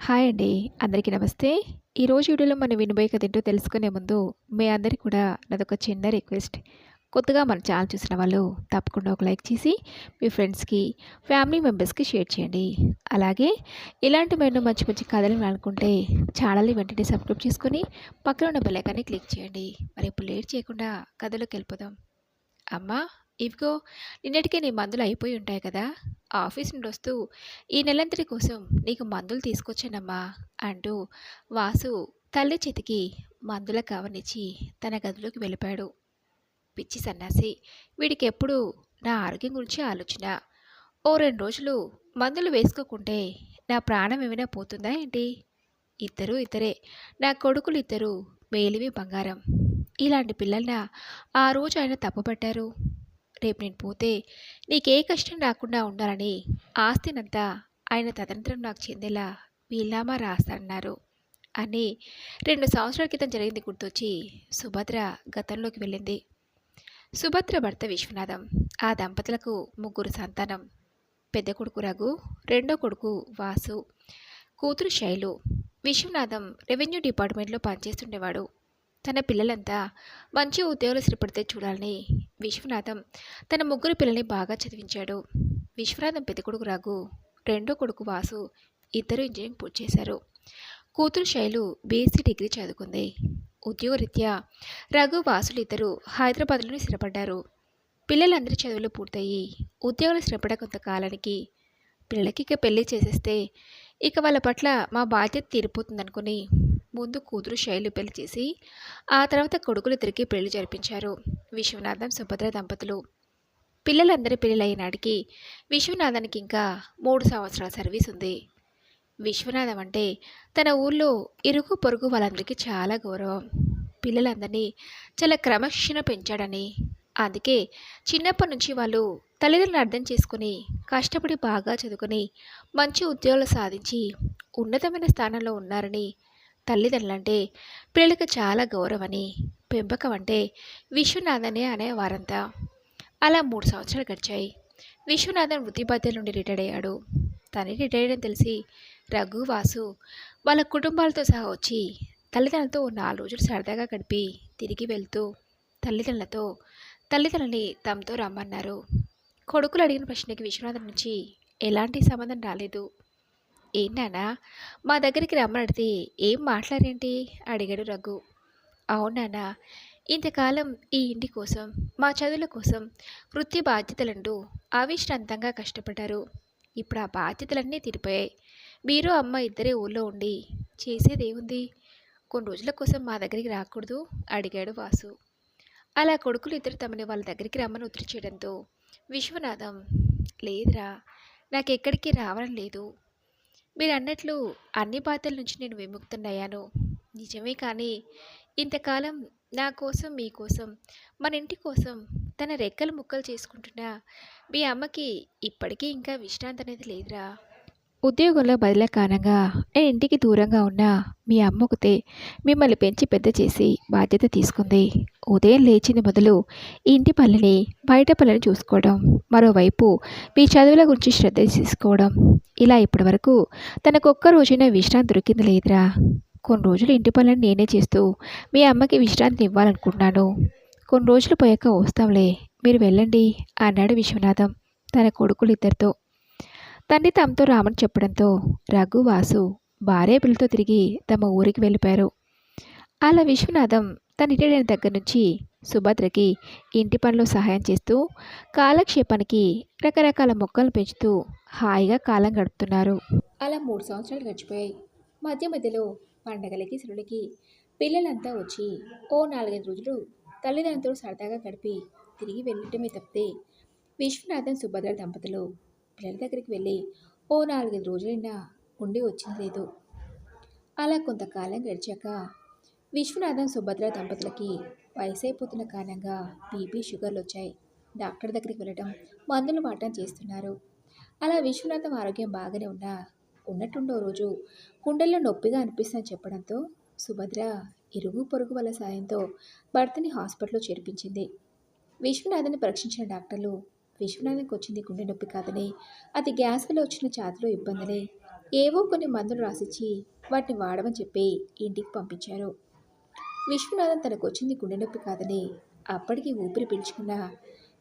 Hi అండి. అందరికీ నమస్తే. ఈరోజు వీడియోలో మనం వినబోయే కథ ఏంటో తెలుసుకునే ముందు, మీ అందరికీ కూడా నాదొక చిన్న రిక్వెస్ట్. కొత్తగా మన ఛానల్ చూసిన వాళ్ళు తప్పకుండా ఒక లైక్ చేసి, మీ ఫ్రెండ్స్‌కి, ఫ్యామిలీ మెంబర్స్‌కి షేర్ చేయండి. అలాగే ఇలాంటి మరెన్నో మంచి మంచి కథలు అనుకుంటే ఛానల్‌ని వెంటనే సబ్స్క్రైబ్ చేసుకొని, పక్కన ఉన్న బెల్లైకాన్ని క్లిక్ చేయండి. మరి ఇప్పుడు లేట్ చేయకుండా కథలోకెళ్ళిపోదాం. అమ్మా! ఇవిగో నిన్నటికే నీ మందులు అయిపోయి ఉంటాయి కదా! ఆఫీస్ నుండి వస్తూ ఈ నెలంతటి కోసం నీకు మందులు తీసుకొచ్చానమ్మా అంటూ వాసు తల్లి చేతికి మందుల కవర్నిచ్చి తన గదిలోకి వెళ్ళిపోయాడు. పిచ్చి సన్నాసి వీడికెప్పుడు నా ఆరోగ్యం గురించి ఆలోచన. ఓ రెండు రోజులు మందులు వేసుకోకుంటే నా ప్రాణం ఏమైనా పోతుందా ఏంటి? ఇద్దరూ ఇద్దరే. నా కొడుకులు ఇద్దరూ మేలిమి బంగారం. ఇలాంటి పిల్లల్ని ఆ రోజు ఆయన తప్పుపట్టారు. రేపు నేను పోతే నీకే కష్టం రాకుండా ఉండాలని ఆస్తినంతా ఆయన తదనంతరం నాకు చెందేలా వీలునామా రాస్తానన్నారు అని రెండు సంవత్సరాల క్రితం జరిగింది గుర్తొచ్చి సుభద్ర గతంలోకి వెళ్ళింది. సుభద్ర భర్త విశ్వనాథం. ఆ దంపతులకు ముగ్గురు సంతానం. పెద్ద కొడుకు రఘు, రెండో కొడుకు వాసు, కూతురు శైలు. విశ్వనాథం రెవెన్యూ డిపార్ట్మెంట్లో పనిచేస్తుండేవాడు. తన పిల్లలంతా మంచి ఉద్యోగాలు స్థిరపడితే చూడాలని విశ్వనాథం తన ముగ్గురు పిల్లల్ని బాగా చదివించాడు. విశ్వనాథం పెద్ద కొడుకు రఘు, రెండో కొడుకు వాసు ఇద్దరు ఇంజనీరింగ్ పూర్తి చేశారు. కూతురు శైలు బీఎస్సీ డిగ్రీ చదువుకుంది. ఉద్యోగరీత్యా రఘు, వాసులు ఇద్దరు హైదరాబాద్‌లోనే స్థిరపడ్డారు. పిల్లలందరి చదువులు పూర్తయి ఉద్యోగాలు స్థిరపడ కొంతకాలానికి పిల్లలకి ఇక పెళ్ళి చేసేస్తే ఇక వాళ్ళ పట్ల మా బాధ్యత తీరిపోతుందనుకుని ముందు కూతురు శైలు పెళ్ళి చేసి, ఆ తర్వాత కొడుకులు తిరిగి పెళ్ళి జరిపించారు విశ్వనాథం, సుభద్ర దంపతులు. పిల్లలందరి పెళ్ళిళ్ళయ్యే నాటికి విశ్వనాథానికి ఇంకా మూడు సంవత్సరాల సర్వీస్ ఉంది. విశ్వనాథం అంటే తన ఊర్లో ఇరుగు పొరుగు వాళ్ళందరికీ చాలా గౌరవం. పిల్లలందరినీ చాలా క్రమశిక్షణ పెంచాడని, అందుకే చిన్నప్పటి నుంచి వాళ్ళు తల్లిదండ్రులను అర్థం చేసుకుని, కష్టపడి బాగా చదువుకుని, మంచి ఉద్యోగాలు సాధించి ఉన్నతమైన స్థానంలో ఉన్నారని తల్లిదండ్రులంటే పిల్లలకు చాలా గౌరవని పెంపకం అంటే విశ్వనాథనే అనేవారంతా. అలా మూడు సంవత్సరాలు గడిచాయి. విశ్వనాథన్ వృత్తి బాధ్యత నుండి రిటైర్ అయ్యాడు. తనే రిటైర్ అయ్యని తెలిసి రఘు, వాసు వాళ్ళ కుటుంబాలతో సహా వచ్చి తల్లిదండ్రులతో నాలుగు రోజులు సరదాగా గడిపి తిరిగి వెళ్తూ తల్లిదండ్రులతో తల్లిదండ్రులని తమతో రమ్మన్నారు. కొడుకులు అడిగిన ప్రశ్నకి విశ్వనాథన్ నుంచి ఎలాంటి సంబంధం రాలేదు. ఏం నాన్నా మా దగ్గరికి రమ్మనడితే ఏం మాట్లాడేంటి అడిగాడు రఘు. అవునానా ఇంతకాలం ఈ ఇంటి కోసం, మా చదువుల కోసం వృత్తి బాధ్యతలంటూ అవిశ్రాంతంగా కష్టపడ్డారు. ఇప్పుడు ఆ బాధ్యతలన్నీ తీరిపోయాయి. మీరు, అమ్మ ఇద్దరే ఊళ్ళో ఉండి చేసేదేముంది? కొన్ని రోజుల కోసం మా దగ్గరికి రాకూడదు అడిగాడు వాసు. అలా కొడుకులు ఇద్దరు తమని వాళ్ళ దగ్గరికి రమ్మని ఒత్తిడి చేయడంతో విశ్వనాథం లేదురా నాకెక్కడికి రావడం లేదు. మీరన్నట్లు అన్ని బాధల నుంచి నేను విముక్తుడినయ్యాను. నిజమే కానీ ఇంతకాలం నా కోసం, మీ కోసం, మన ఇంటి కోసం తన రెక్కలు ముక్కలు చేసుకుంటున్న మీ అమ్మకి ఇప్పటికీ ఇంకా విశ్రాంతి అనేది లేదురా. ఉద్యోగంలో బదిలీ కారణంగా నేను ఇంటికి దూరంగా ఉన్న మీ అమ్మ ఒకతే మిమ్మల్ని పెంచి పెద్ద చేసి బాధ్యత తీసుకుంది. ఉదయం లేచింది మొదలు ఇంటి పనులని, బయట పనులని చూసుకోవడం, మరోవైపు మీ చదువుల గురించి శ్రద్ధ తీసుకోవడం ఇలా ఇప్పటివరకు తనకొక్క రోజైనా విశ్రాంతి దొరికింది లేదురా. కొన్ని రోజులు ఇంటి పనులను నేనే చేస్తూ మీ అమ్మకి విశ్రాంతిని ఇవ్వాలనుకుంటున్నాను. కొన్ని రోజులు పోయాక వస్తాంలే మీరు వెళ్ళండి అన్నాడు విశ్వనాథం తన కొడుకులు ఇద్దరితో తండ్రి తమతో రామని చెప్పడంతో రఘు, వాసు భార్య పిల్లతో తిరిగి తమ ఊరికి వెళ్ళిపోయారు. అలా విశ్వనాథం తన ఇటడైన దగ్గర నుంచి సుభద్రకి ఇంటి పనిలో సహాయం చేస్తూ, కాలక్షేపానికి రకరకాల మొక్కలను పెంచుతూ హాయిగా కాలం గడుపుతున్నారు. అలా మూడు సంవత్సరాలు గడిచిపోయాయి. మధ్య మధ్యలో పండగలకి, సెలవులకి పిల్లలంతా వచ్చి ఓ నాలుగైదు రోజులు తల్లిదండ్రులతో సరదాగా గడిపి తిరిగి వెళ్ళటమే తప్పితే విశ్వనాథం, సుభద్ర దంపతులు పిల్లల దగ్గరికి వెళ్ళి ఓ నాలుగైదు రోజులైనా ఉండి వచ్చింది లేదు. అలా కొంతకాలం గడిచాక విశ్వనాథం, సుభద్ర దంపతులకి వయసైపోతున్న కారణంగా బీపీ, షుగర్లు వచ్చాయి డాక్టర్ దగ్గరికి వెళ్ళటం, మందులు వాడటం చేస్తున్నారు. అలా విశ్వనాథం ఆరోగ్యం బాగానే ఉన్నా ఉన్నట్టుండో రోజు గుండెల్లో నొప్పిగా అనిపిస్తుందని చెప్పడంతో సుభద్ర ఇరుగు పొరుగు వల్ల సాయంతో భర్తని హాస్పిటల్లో చేర్పించింది. విశ్వనాథన్ని పరీక్షించిన డాక్టర్లు విశ్వనాథంకి వచ్చింది గుండె నొప్పి కాదని, అది గ్యాస్ వల్ల వచ్చిన ఛాతీలో ఇబ్బందులే. ఏవో కొన్ని మందులు రాసిచ్చి వాటిని వాడమని చెప్పి ఇంటికి పంపించారు. విశ్వనాథన్ తనకు వచ్చింది గుండె నొప్పి కాదని. అప్పటికి ఊపిరి పీల్చుకున్నా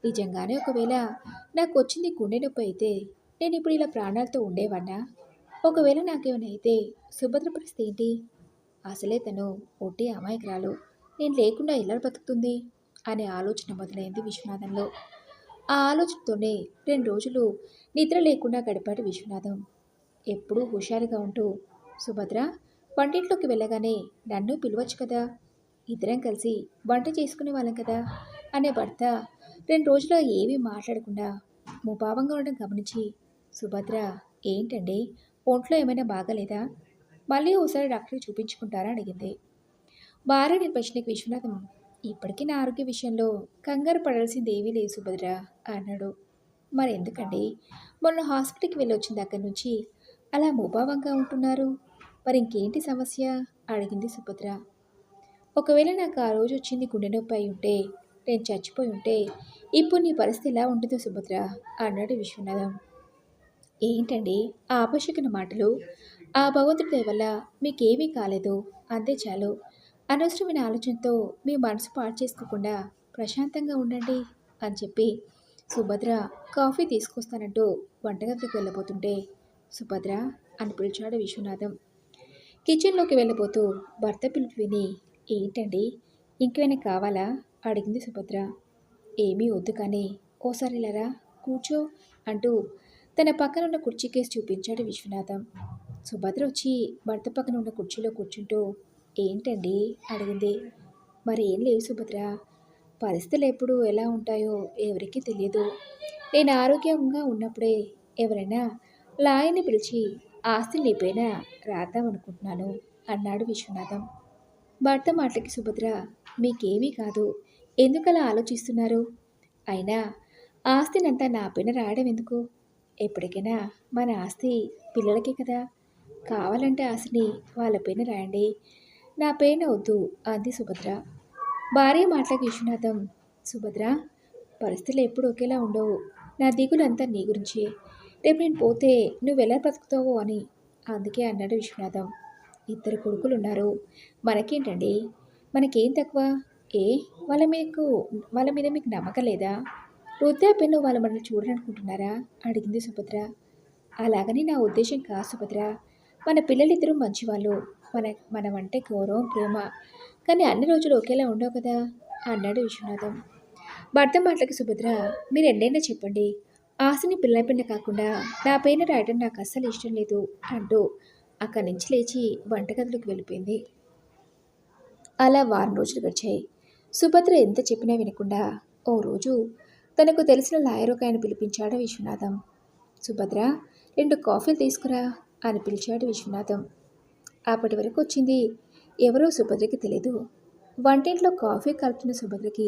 నిజంగానే ఒకవేళ నాకు వచ్చింది గుండె నొప్పి అయితే నేను ఇప్పుడు ఇలా ప్రాణాలతో ఉండేవాడినా? ఒకవేళ నాకేమైనా అయితే సుభద్ర పరిస్థితి ఏంటి? అసలే తను ఒట్టి అమాయకురాలు. నేను లేకుండా ఎలా బతుకుతుంది అనే ఆలోచన మొదలైంది విశ్వనాథంలో ఆ ఆలోచనతోనే రెండు రోజులు నిద్ర లేకుండా గడిపాడు విశ్వనాథం. ఎప్పుడూ హుషారుగా ఉంటూ సుభద్ర వంటింట్లోకి వెళ్ళగానే నన్ను పిలవచ్చు కదా? ఇద్దరం కలిసి వంట చేసుకునే వాళ్ళం కదా? అనే భర్త రెండు రోజులు ఏమీ మాట్లాడకుండా ముభావంగా ఉండడం గమనించి సుభద్ర ఏంటండి? ఒంట్లో ఏమైనా బాగాలేదా? మళ్ళీ ఓసారి డాక్టర్ చూపించుకుంటారా? అడిగింది. భార్యని ప్రశ్నకి విశ్వనాథం. ఇప్పటికీ నా ఆరోగ్య విషయంలో కంగారు పడాల్సింది ఏమీ లేదు సుభద్ర అన్నాడు. మరి ఎందుకండి మొన్న హాస్పిటల్కి వెళ్ళొచ్చిన దగ్గర నుంచి అలా ముభావంగా ఉంటున్నారు. మరి ఇంకేంటి సమస్య? అడిగింది సుభద్ర. ఒకవేళ నాకు ఆ రోజు వచ్చింది గుండె నొప్పి అయి ఉంటే నేను చచ్చిపోయి ఉంటే ఇప్పుడు నీ పరిస్థితి ఎలా ఉంటుందో సుభద్ర? అన్నాడు విశ్వనాథం. ఏంటండి? ఆ అపశకున మాటలు? ఆ భగవంతుడి వల్ల మీకేమీ కాలేదు. అంతే చాలు. అనవసరమైన ఆలోచనతో మీ మనసు పాడు చేసుకోకుండా ప్రశాంతంగా ఉండండి అని చెప్పి సుభద్ర కాఫీ తీసుకొస్తానంటూ వంటగదికి వెళ్ళబోతుంటే సుభద్ర అని పిలిచాడు విశ్వనాథం. కిచెన్లోకి వెళ్ళబోతూ భర్త పిలుపు విని ఏంటండి ఇంకేమైనా కావాలా? అడిగింది సుభద్ర. ఏమీ వద్దు కానీ ఓసారి లరా కూర్చో అంటూ తన పక్కన ఉన్న కుర్చీ కేసు చూపించాడు విశ్వనాథం. సుభద్ర వచ్చి భర్త పక్కన ఉన్న కుర్చీలో కూర్చుంటూ ఏంటండి? అడిగింది. మరి ఏం లేవు సుభద్ర. పరిస్థితులు ఎప్పుడు ఎలా ఉంటాయో ఎవరికీ తెలియదు నేను ఆరోగ్యంగా ఉన్నప్పుడే ఎవరైనా లాయని పిలిచి ఆస్తి నీ రాద్దామనుకుంటున్నాను రాద్దాం అనుకుంటున్నాను అన్నాడు విశ్వనాథం. భర్త మాటలకి సుభద్ర మీకేమీ కాదు. ఎందుకలా ఆలోచిస్తున్నారు? అయినా ఆస్తినంతా నా పైన రాయడం ఎందుకు? ఎప్పటికైనా మన ఆస్తి పిల్లలకే కదా. కావాలంటే ఆస్తిని వాళ్ళ పైన రాయండి. నా పైన వద్దు అంది సుభద్ర. భార్య మాటలకు విశ్వనాథం. సుభద్ర పరిస్థితులు ఎప్పుడు ఒకేలా ఉండవు. నా దిగులంతా నీ గురించే. రేపు నేను పోతే నువ్వు ఎలా బ్రతుకుతావో అని అందుకే అన్నాడు విశ్వనాథం. ఇద్దరు కొడుకులు ఉన్నారు. మనకేంటండి? మనకేం తక్కువ? ఏ? వాళ్ళ మీకు వాళ్ళ మీద మీకు నమ్మకం లేదా? వృద్ధాప్యంలో వాళ్ళ మనల్ని చూడాలనుకుంటున్నారా? అడిగింది సుభద్ర. అలాగని నా ఉద్దేశం కాదు సుభద్ర. మన పిల్లలిద్దరూ మంచివాళ్ళు. మన మనమంటే గౌరవం ప్రేమ. కానీ అన్ని రోజులు ఒకేలా ఉండవు కదా? అన్నాడు విశ్వనాథం. భర్త మాటలకి సుభద్ర మీరు ఎన్నైనా చెప్పండి. ఆశని పిల్లపిండ కాకుండా నా పైన రాయడం నాకు అస్సలు ఇష్టం లేదు అంటూ అక్కడి నుంచి లేచి వంటగదిలోకి వెళ్ళిపోయింది. అలా వారం రోజులు గడిచాయి. సుభద్ర ఎంత చెప్పినా వినకుండా ఓ రోజు తనకు తెలిసిన లాయర్ ఒక ఆయన పిలిపించాడు విశ్వనాథం. సుభద్ర రెండు కాఫీలు తీసుకురా అని పిలిచాడు విశ్వనాథం. అప్పటి వరకు వచ్చింది. ఎవరో సుభద్రకి తెలియదు వంటింట్లో కాఫీ కలుపుతున్న సుభద్రకి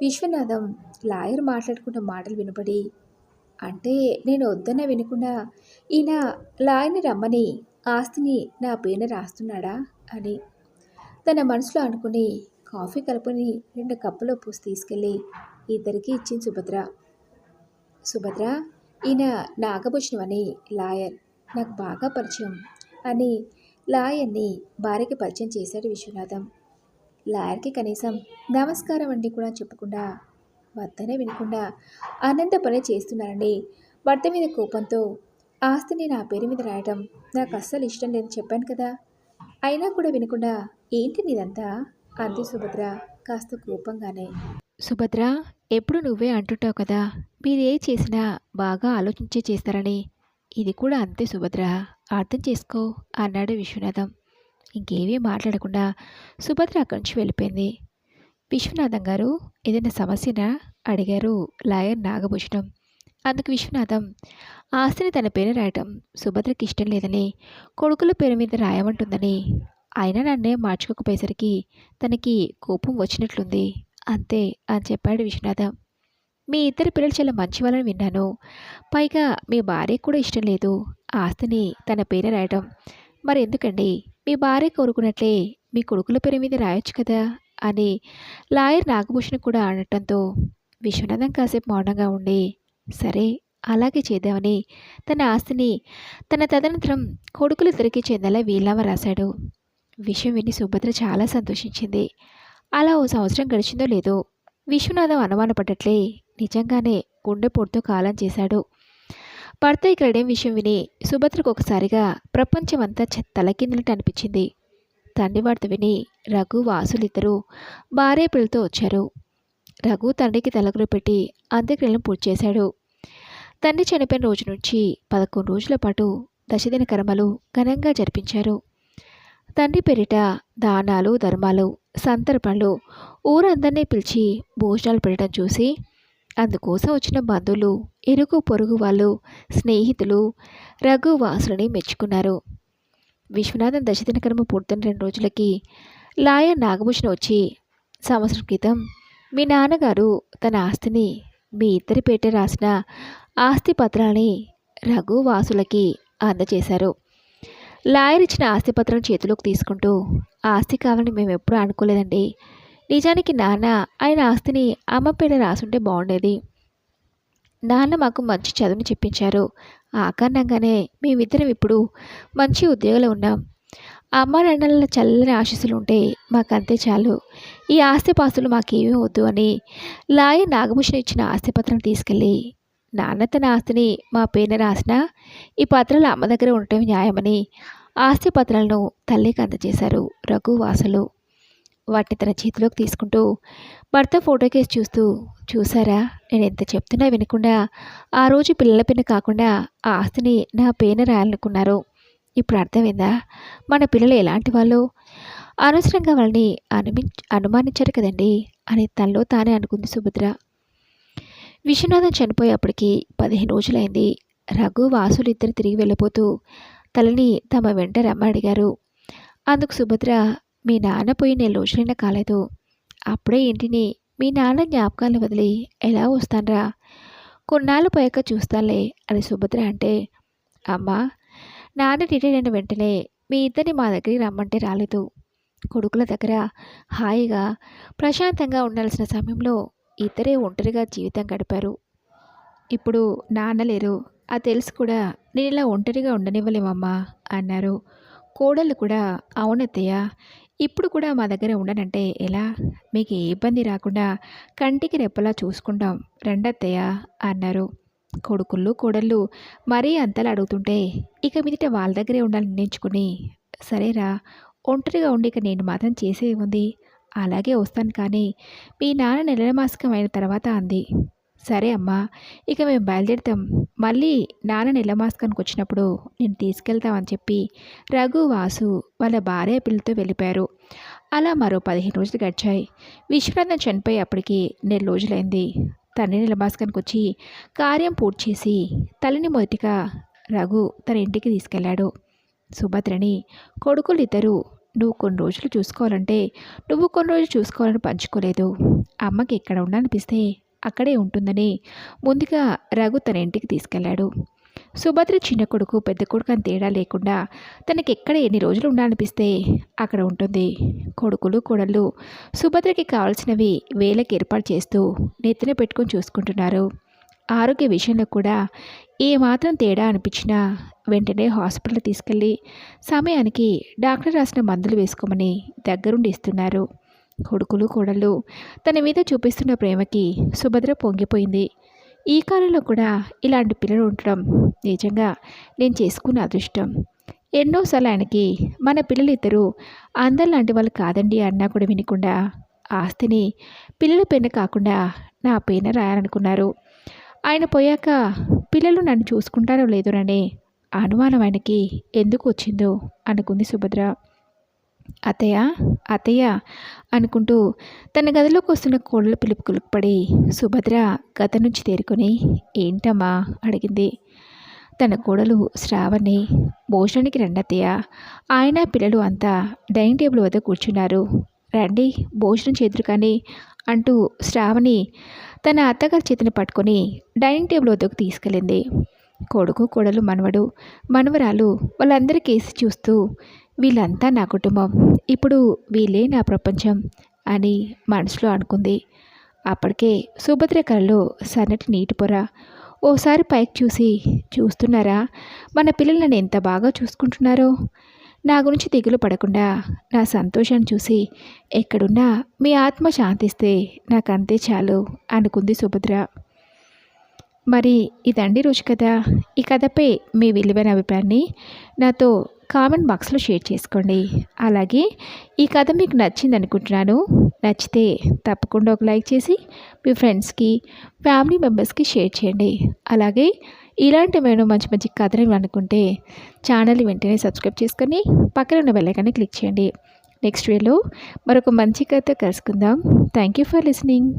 విశ్వనాథం లాయర్ మాట్లాడుకున్న మాటలు వినపడి అంటే నేను వద్దన్నా వినకుండా ఈయన లాయర్ని రమ్మని ఆస్తిని నా పేరున రాస్తున్నాడా? అని తన మనసులో అనుకుని కాఫీ కలుపుని రెండు కప్పులో పూసి తీసుకెళ్ళి ఇద్దరికి ఇచ్చింది సుభద్ర. సుభద్ర ఈయన నాగభూషణం అని లాయర్ నాకు బాగా పరిచయం అని లాయర్ని భార్యకి పరిచయం చేశాడు విశ్వనాథం. లాయర్కి కనీసం నమస్కారం అండి కూడా చెప్పకుండా భర్తనే వినకుండా అనంత పని చేస్తున్నారండి. భర్త మీద కోపంతో ఆస్తిని నా పేరు మీద రాయటం నాకు అస్సలు ఇష్టం లేదని చెప్పాను కదా. అయినా కూడా వినకుండా ఏంటి నీదంతా? అంది సుభద్ర కాస్త కోపంగానే. సుభద్ర ఎప్పుడు నువ్వే అంటుంటావు కదా? మీరు ఏ చేసినా బాగా ఆలోచించే చేస్తారని. ఇది కూడా అంతే సుభద్ర. అర్థం చేసుకో అన్నాడు విశ్వనాథం. ఇంకేమీ మాట్లాడకుండా సుభద్ర అక్కడి నుంచి వెళ్ళిపోయింది. విశ్వనాథం గారు ఏదైనా సమస్యనా? అడిగారు లాయర్ నాగభూషణం. అందుకు విశ్వనాథం ఆస్తిని తన పేరు రాయటం సుభద్రకి ఇష్టం లేదని కొడుకుల పేరు మీద రాయమంటుందని. అయినా నన్నే మార్చుకోకపోయేసరికి తనకి కోపం వచ్చినట్లుంది. అంతే అని చెప్పాడు విశ్వనాథం. మీ ఇద్దరు పిల్లలు చాలా మంచివాళ్ళని విన్నాను. పైగా మీ భార్యకు కూడా ఇష్టం లేదు. ఆస్తిని తన పేరు రాయటం. మరి ఎందుకండి? మీ భార్య కోరుకున్నట్లే మీ కొడుకుల పేరు మీద రాయొచ్చు కదా? అని లాయర్ నాగభూషణ్ కూడా అనటంతో విశ్వనాథం కాసేపు మౌనంగా ఉండి సరే అలాగే చేద్దామని తన ఆస్తిని తన తదనంతరం కొడుకులు కొడుకులిద్దరికీ చెందేలా వీలునామా రాశాడు. విషయం విని సుభద్ర చాలా సంతోషించింది. అలా ఓ సంవత్సరం గడిచిందో లేదో విశ్వనాథం అనుమానపడ్డట్లే నిజంగానే గుండెపోటుతో కాలం చేశాడు. భర్త ఇక్కడేం విషయం విని సుభద్రకు ఒకసారిగా ప్రపంచమంతా చె- అనిపించింది. తండ్రి వార్త విని రఘు వాసులిద్దరూ భార్య పిల్లతో వచ్చారు. రఘు తండ్రికి తలకులు పెట్టి అంత్యక్రియలను పూర్తి చేశాడు. తండ్రి చనిపోయిన రోజు నుంచి పదకొండు రోజుల పాటు దశదిన కర్మలు ఘనంగా జరిపించారు. తండ్రి పేరిట దానాలు ధర్మాలు సంతర్పణలు ఊరందరినీ పిలిచి భోజనాలు పెట్టడం చూసి అందుకోసం వచ్చిన బంధువులు ఇరుగు పొరుగు వాళ్ళు స్నేహితులు రఘు వాసులని మెచ్చుకున్నారు. విశ్వనాథన్ దశదిన కర్మ పూర్తయిన రెండు రోజులకి లాయర్ నాగభూషణ వచ్చి సంవత్సరం క్రితం మీ నాన్నగారు తన ఆస్తిని మీ ఇద్దరి పేట రాసిన ఆస్తి పత్రాన్ని రఘు వాసులకి అందజేశారు. లాయర్ ఇచ్చిన ఆస్తి పత్రం చేతిలోకి తీసుకుంటూ ఆస్తి కావాలని మేము ఎప్పుడూ అనుకోలేదండి. నిజానికి నాన్న ఆయన ఆస్తిని అమ్మ పేరు రాసుంటే బాగుండేది నాన్న మాకు మంచి చదువుని చెప్పించారు. ఆ కారణంగానే మేమిద్దరం ఇప్పుడు మంచి ఉద్యోగంలో ఉన్నాం. అమ్మ నాన్నల చల్లని ఆశీస్సులు ఉంటే మాకంతే చాలు. ఈ ఆస్తిపాస్తులు మాకేమీ వద్దు అని లాయర్ నాగభూషణ ఇచ్చిన ఆస్తిపత్రం తీసుకెళ్ళి నాన్న తన ఆస్తిని మా పేరున రాసిన ఈ పత్రాలు అమ్మ దగ్గర ఉండటం న్యాయమని ఆస్తి పత్రాలను తల్లికి అందజేశారు రఘువాసులు. వాటిని తన చేతిలోకి తీసుకుంటూ భర్త ఫోటో కేసు చూస్తూ చూసారా? నేను ఎంత చెప్తున్నా వినకుండా ఆ రోజు పిల్లల పైన కాకుండా ఆ ఆస్తిని నా పేన రాయాలనుకున్నారు. ఇప్పుడు అర్థమైందా? మన పిల్లలు ఎలాంటి వాళ్ళు? అనవసరంగా వాళ్ళని అనుమి అనుమానించారు కదండి? అని తనలో తానే అనుకుంది సుభద్ర. విశ్వనాథం చనిపోయేప్పటికి పదిహేను రోజులైంది. రఘు వాసులు ఇద్దరు తిరిగి వెళ్ళిపోతూ తలని తమ వెంట రమ్మ అడిగారు. అందుకు సుభద్ర మీ నాన్న పోయి నెల రోజులైనా కాలేదు. అప్పుడే ఇంటిని మీ నాన్న జ్ఞాపకాలు వదిలి ఎలా వస్తానరా? కొన్నాళ్ళు పోయాక చూస్తానులే అని సుభద్ర అంటే అమ్మా నాన్న రిటైర్ అయిన వెంటనే మీ ఇద్దరిని మా దగ్గరికి రమ్మంటే రాలేదు. కొడుకుల దగ్గర హాయిగా ప్రశాంతంగా ఉండాల్సిన సమయంలో ఇద్దరే ఒంటరిగా జీవితం గడిపారు. ఇప్పుడు నాన్న లేరు. అది తెలుసు కూడా నేను ఇలా ఒంటరిగా ఉండనివ్వలేమమ్మా అన్నారు. కోడలు కూడా అవునత్తయ్య ఇప్పుడు కూడా మా దగ్గర ఉండనంటే ఎలా? మీకు ఏ ఇబ్బంది రాకుండా కంటికి రెప్పలా చూసుకుంటాం. రెండత్తయ్య అన్నారు. కొడుకుళ్ళు కోడళ్ళు మరీ అంతలా అడుగుతుంటే ఇక మీదట వాళ్ళ దగ్గరే ఉండాలని నిర్ణయించుకుని సరేరా ఒంటరిగా ఉండి ఇక నేను మాత్రం చేసేది ఉంది అలాగే వస్తాను కానీ మీ నాన్న నెల మాసికం అయిన తర్వాత అంది. సరే అమ్మా ఇక మేము బయలుదేరుతాం. మళ్ళీ నాన్న నెల వచ్చినప్పుడు నేను తీసుకెళ్తామని చెప్పి రఘు వాసు వాళ్ళ భార్య పిల్లతో వెళ్ళిపోయారు. అలా మరో పదిహేను రోజులు గడిచాయి. విశ్వనాథం చనిపోయి అప్పటికి నెల రోజులైంది. తండ్రి నిలమాస్కన్కి వచ్చి కార్యం పూర్తి చేసి తల్లిని మొదటిగా రఘు తన ఇంటికి తీసుకెళ్ళాడు సుభద్రని కొడుకులు ఇద్దరు నువ్వు కొన్ని రోజులు చూసుకోవాలంటే నువ్వు కొన్ని రోజులు చూసుకోవాలని పంచుకోలేదు. అమ్మకి ఎక్కడ ఉండాలనిపిస్తే అక్కడే ఉంటుందని ముందుగా రఘు తన ఇంటికి తీసుకెళ్ళాడు. సుభద్ర చిన్న కొడుకు పెద్ద కొడుకు అని తేడా లేకుండా తనకి ఎక్కడ ఎన్ని రోజులు ఉండాలనిపిస్తే అక్కడ ఉంటుంది. కొడుకులు కోడళ్ళు సుభద్రకి కావాల్సినవి వేలకు ఏర్పాటు చేస్తూ నెత్తిన పెట్టుకొని చూసుకుంటున్నారు. ఆరోగ్య విషయంలో కూడా ఏ మాత్రం తేడా అనిపించినా వెంటనే హాస్పిటల్ తీసుకెళ్ళి సమయానికి డాక్టర్ రాసిన మందులు వేసుకోమని దగ్గరుండి ఇస్తున్నారు. కొడుకులు కోడళ్ళు తన మీద చూపిస్తున్న ప్రేమకి సుభద్ర పొంగిపోయింది. ఈ కాలంలో కూడా ఇలాంటి పిల్లలు ఉండడం నిజంగా నేను చేసుకున్న అదృష్టం. ఎన్నోసార్లు ఆయనకి మన పిల్లలిద్దరూ ఇద్దరు అందరు లాంటి వాళ్ళు కాదండి అన్నా కూడా వినకుండా ఆస్తిని పిల్లల పేన కాకుండా నా పేన రాయాలనుకున్నారు. ఆయన పోయాక పిల్లలు నన్ను చూసుకుంటారో లేదోననే అనుమానం ఆయనకి ఎందుకు వచ్చిందో అనుకుంది సుభద్ర. అతయా అతయ్య అనుకుంటూ తన గదిలోకి వస్తున్న కోడలు పిలుపు పడి సుభద్ర గత నుంచి తేరుకొని ఏంటమ్మా? అడిగింది. తన కోడలు శ్రావణి భోజనానికి రండతయ్య ఆయన పిల్లలు అంతా డైనింగ్ టేబుల్ వద్ద కూర్చున్నారు. రండి భోజనం చేతురు కానీ అంటూ శ్రావణి తన అత్తగారి చేతిని పట్టుకొని డైనింగ్ టేబుల్ వద్దకు తీసుకెళ్ళింది. కొడుకు కోడలు మనవడు మనవరాలు వాళ్ళందరికీ వేసి చూస్తూ వీళ్ళంతా నా కుటుంబం. ఇప్పుడు వీళ్ళే నా ప్రపంచం అని మనసులో అనుకుంది. అప్పటికే సుభద్ర కలలో సన్నటి నీటి పొర. ఓసారి పైకి చూసి చూస్తున్నారా? మన పిల్లలను ఎంత బాగా చూసుకుంటున్నారో? నా గురించి దిగులు పడకుండా నా సంతోషాన్ని చూసి ఎక్కడున్నా మీ ఆత్మ శాంతిస్తే నాకు అంతే చాలు అనుకుంది సుభద్ర. మరి ఇదండి రుచి కథ. ఈ కథపై మీ విలువైన అభిప్రాయాన్ని నాతో కామెంట్ బాక్స్లో షేర్ చేసుకోండి. అలాగే ఈ కథ మీకు నచ్చింది అనుకుంటున్నాను. నచ్చితే తప్పకుండా ఒక లైక్ చేసి మీ ఫ్రెండ్స్కి ఫ్యామిలీ మెంబర్స్కి షేర్ చేయండి. అలాగే ఇలాంటి మేము మంచి మంచి కథలు అనుకుంటే ఛానల్ వెంటనే సబ్స్క్రైబ్ చేసుకొని పక్కన ఉన్న బెల్లైకాన్ని క్లిక్ చేయండి. నెక్స్ట్ వీడియోలో మరొక మంచి కథ కలుసుకుందాం. Thank you for listening